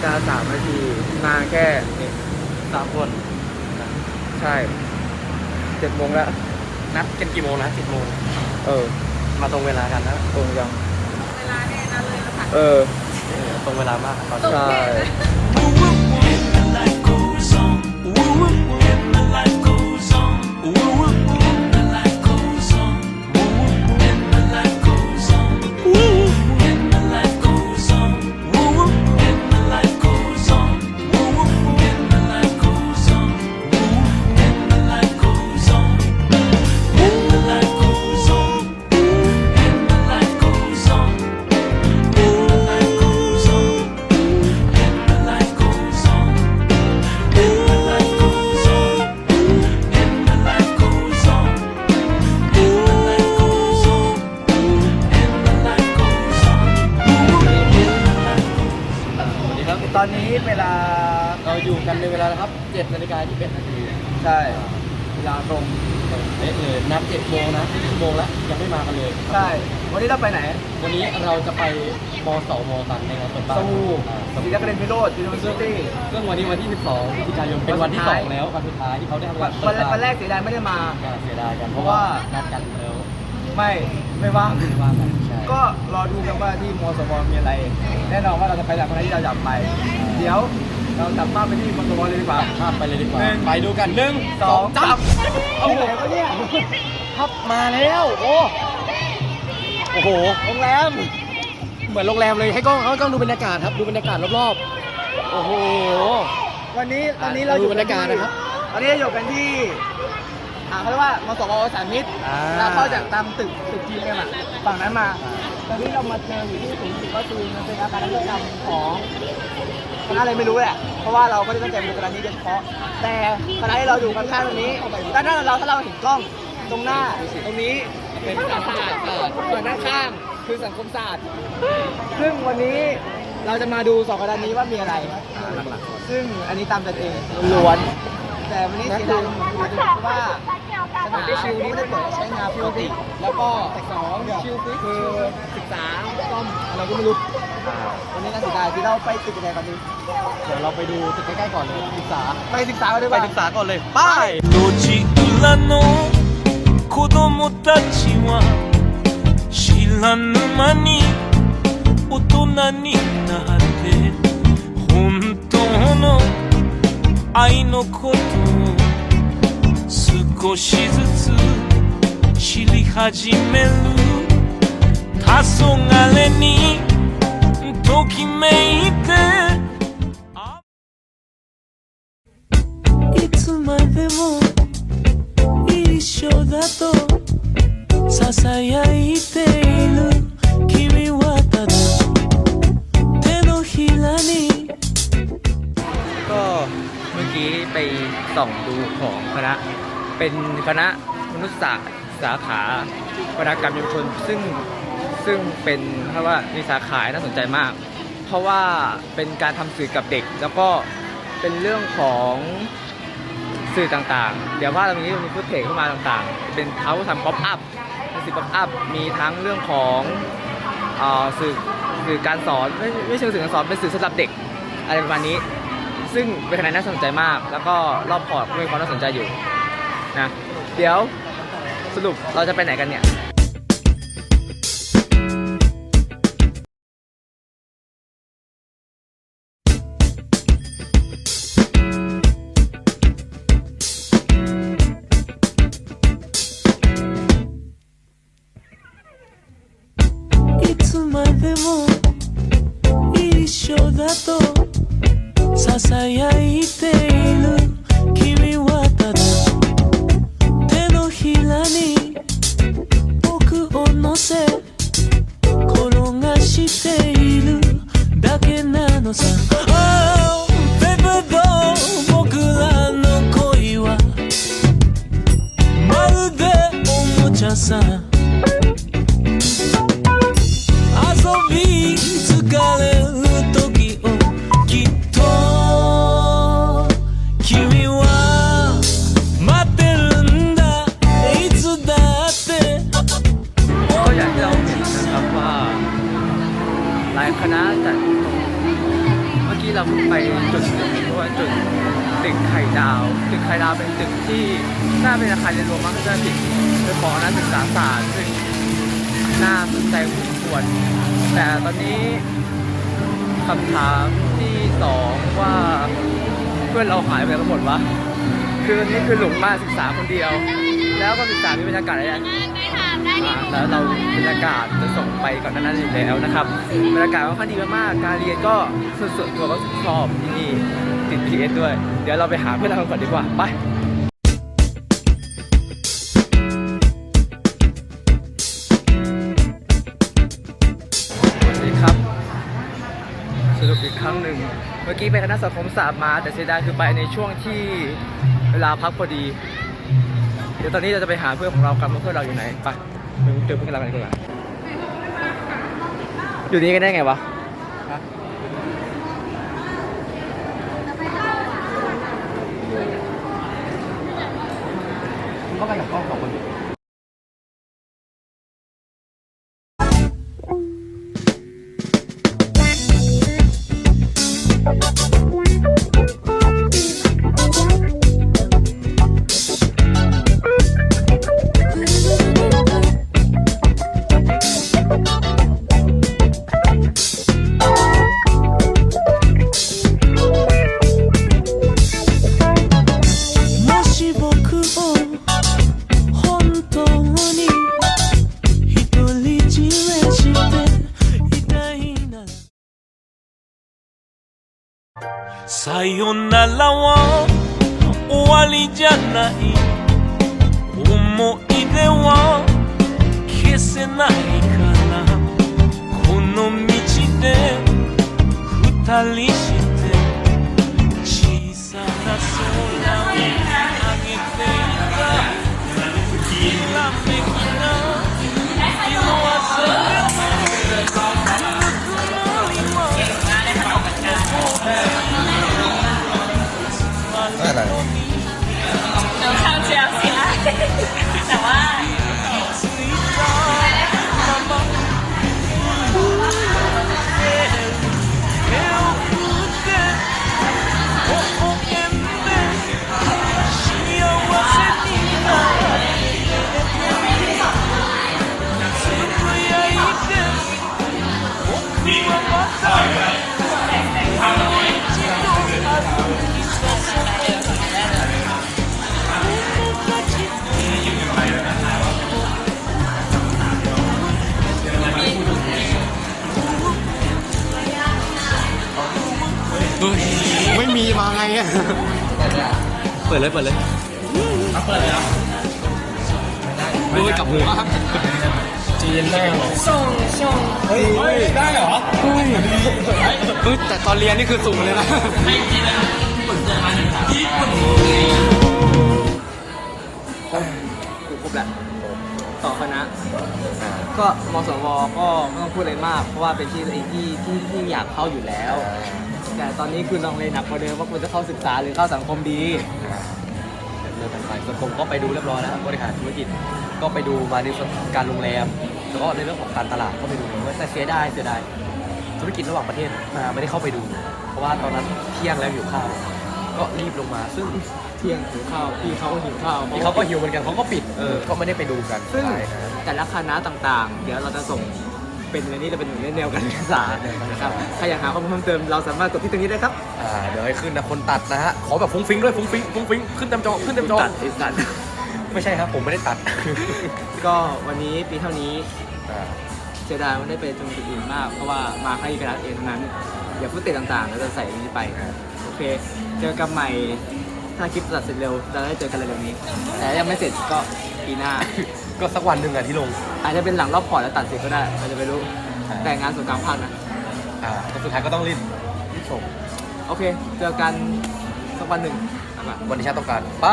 ฬิกาสามนาทีมาแค่นี่สามคน ใช่เจ็ดโมงแล้ว นัดกันกี่โมงนะสิบโมง เออ มาตรงเวลากันนะตรงยังเวลาแน่นั้นเลยนะคะเออเออ ตรงเวลามากตอนตรงใช่แค่นะ And the life goes on. ใช่เวลาตรงเอ๊ะเลยนัด7โมงนะนี่ชั่วโมงแล้วยังไม่มากันเลย ใช่ วันนี้เราไปไหนวันนี้เราจะไปมสมกันในงานเปิดบ้านสู้อ่าศรีนครินทร์พิโรธยูนิเวอร์ซิตี้ซึ่งวันนี้วันที่ 12พฤศจิกายนเป็นวันที่วันสุดท้าย2แล้ววันสุดท้ายที่เขาได้ทำวักานรวันแรกเปิดบ้าวันแรกเสียดายไม่ได้มา อ่าเสียดายกันเพราะเพราะว่าว่านัดกันแล้วไม่ไม่ว่าง ไม่ว่างกันใช่ก็รอดูกันว่าที่มสวมีอะไร แน่นอนว่าเราจะไปจากอะไรที่เราอยากไป เดี๋ยว เราตัดภาพไปที่มสวเลยดีกว่าภาพไปเลยดีกว่า หนึ่งไปดูกันหนึ่งสองจัจับบโอ้โหที่ไหนวะเนี่ยพับมาแล้ว โอ้โอ้โหโรงแรม เหมือนโรงแรมเลยให้กล้องให้กล้องดูบรรยากาศครับ ดูบรรยากาศรอบๆ โอ้โห วันนี้อะวันนี้เราดูบรรยากาศนะครับ ตอนนี้เราอยู่กันที่อ่าเขาเรียกว่ามสวสามมิตรอ่า เราเข้าจากตามตึกตึกจีนกันอะฝั่งนั้นมา ตอนนี้เรามาเจออยู่ที่ศูนย์ศิลปะจีนมันเป็นอาคารนิกรรมของ คณะอะไรไม่รู้แหละ เพราะว่าเราก็ได้ตั้งใจมาดูคณะนี้โดยเฉพาะ แต่คณะที่เราอยู่ข้างๆตรงนี้ด้านหน้าเราถ้าเราเห็นกล้องตรงหน้าตรงนี้เป็นศาสตร์ศาสตร์ส่วนด้านข้างคือสังคมศาสตร์ ซึ่งวันนี้เราจะมาดูสองคณะนี้ว่ามีอะไร ซึ่งอันนี้ตามกันเองล้วนแต่วันนี้เสียดายตรงว่าสนาม ชิวนี้ไม่ได้เปิดให้ใช้งานปกติ แล้วก็สองชิวฟิกคือศึกษาซ่อมอะไรก็ไม่รู้วันนี้น่าเสียดายที่เราไปตึกอะไรกันดี เดี๋ยวเราไปดูตึกใกล้ๆก่อนเลยศึกษา ไปศึกษากันดีก ไป ว่า ศึกษาก่อนเลยไป 路地裏の子供たちは知らぬ間に大人になって本当の愛のことを 少しずつ知り始める黄昏にときめいてあいつまでも一緒だと囁いている君はただ手のひらに ก็เมื่อกี้ไปส่องดูของคณะ เป็นคณะมนุษยศาสตร์สาขาวรรณกรรมเยาวชนซึ่งซึ่งเป็นเพราะว่ามีสาขาน่าสนใจมาก เพราะว่าเป็นการทำสื่อกับเด็ก แล้วก็เป็นเรื่องของสื่อต่างๆ เดี๋ยวว่าตรงนี้มีฟุตเทจเข้ามาต่างๆ เป็นเขาทำป๊อปอัพเป็นสื่อป๊อปอัพมีทั้งเรื่องของอ่อสื่อสื่อการสอนไม่ไม่เชิงสื่อการสอนเป็นสื่อสำหรับเด็กอะไรประมาณนี้ ซึ่งเป็นคะแนนน่าสนใจมาก แล้วก็รอบพอร์ตก็มีความน่าสนใจอยู่ นะ เดี๋ยวสรุปเราจะไปไหนกันเนี่ย いつまでも一緒だと囁いて คณะจัดเมื่อกี้เราเพิ่งไปจุดเพราะว่าจุดตึกไข่ดาวตึกไข่ดาวเป็นตึกที่น่าเป็นอาคารเรียนรวมมากที่สุดเป็นของนักศึกษาศาสตร์ซึ่งน่าสนใจพอสมควนแต่ตอนนี้คำถามที่สองว่าเพื่อนเราหายไปทั้งหมดวะคือนี่คือหลงมาศึกษาคนเดียว แล้วก็ศึกษามีบรรยากาศอะไรอย่าง อ่าแล้วเราบรรยากาศจะส่งไปก่อนหนานั้นอยู่แล้วนะครับบรรยากาศค่อนข้างดีมากๆการเรียนก็ส่วนตัวก็ชอบที่นี่ติด PS ด้วย เดี๋ยวเราไปหาเพื่อนเราก่อนดีกว่าไปสวัสดีครับสรุปอีกครั้งหนึ่งเมื่อกี้ไปคณะสังคมศาสตร์มาแต่เสียดายคือไปในช่วงที่เวลาพักพอดี เดี๋ยวตอนนี้เราจะไปหาเพื่อนของเรากันว่าเพื่อนเราอยู่ไหนไป ไปเจอเพื่อนเรากันดีกว่าอยู่นี่กันได้ไงวะก็ไปกับกล้องสองคน さよならは終わりじゃない。思い出は消せないからこの道で二人 ไม่มีมาไงอะเปิดเลยเปิดเลยเปิดเลยดูไปกับหัวจีนได้หรอส่งส่งเฮ้ยได้เหรอเฮ้ยเฮ้ยแต่ตอนเรียนนี่คือสูงเลยนะกูครบแล้วต่อคณะก็มสวก็ไม่ต้องพูดอะไรมาก เพราะว่าเป็นที่ตัวเองที่ที่ที่อยากเข้าอยู่แล้ว แต่ตอนนี้คือลองเลยหนักกว่าเดิมว่าคุณจะเข้าศึกษาหรือเข้าสังคมดีเรื่องต่างๆส่วนผมก็ไปดูเรียบร้อยแล้วบริหารธุรกิจก็ไปดูมาในส่วนการโรงแรมแล้วก็ในเรื่องของการตลาดก็ไปดูมาแต่เสียดายเสียดายธุรกิจระหว่างประเทศมาไม่ได้เข้าไปดู เพราะว่าตอนนั้นเที่ยงแล้วอยู่ข้าวก็รีบลงมาซึ่งเที่ยงหิวข้าวพี่เขาก็หิวข้าวพี่เขาก็หิวเหมือนกันเขาก็ปิดเออก็ไม่ได้ไปดูกันซึ่งใช่นะแต่ละคณะต่างๆ เดี๋ยวเราจะส่ง เป็นในนี้จะเป็นหนึ่งในแนวการศึกษานะครับใครอยากหาข้อมูลเพิ่มเติมเราสามารถกดที่ตรงนี้ได้ครับอ่าเดี๋ยวให้ขึ้นนะคนตัดนะฮะขอแบบฟุ้งฟิ้งด้วยฟุ้งฟิ้งฟุ้งฟิ้งขึ้นเต็มจอขึ้นเต็มจอตัดไอ้สัตว์ไม่ใช่ครับผมไม่ได้ตัดก็วันนี้ปีเท่านี้อ่าเสียดายไม่ได้ไปตรงจุดอื่นมาก เพราะว่ามาแค่คณะเองเท่านั้นเดี๋ยวฟุตเตจต่างๆเราจะใส่อันนี้ไป โอเค เจอกันใหม่ ถ้าคลิปตัดเสร็จเร็วเราได้เจอกันเร็วๆนี้ แต่ยังไม่เสร็จก็ปีหน้า ก็สักวันหนึ่งอะที่ลง อาจจะเป็นหลังรอบพอร์ตแล้วตัดเสร็จก็ได้เราจะไม่รู้อ่าแต่งานส่วนกลางภาคนะ อ่าก็สุดท้ายก็ต้องรีบรีบส่งโอเค เจอกันสักวันหนึ่งนะครับ วันที่ชาติต้องการไป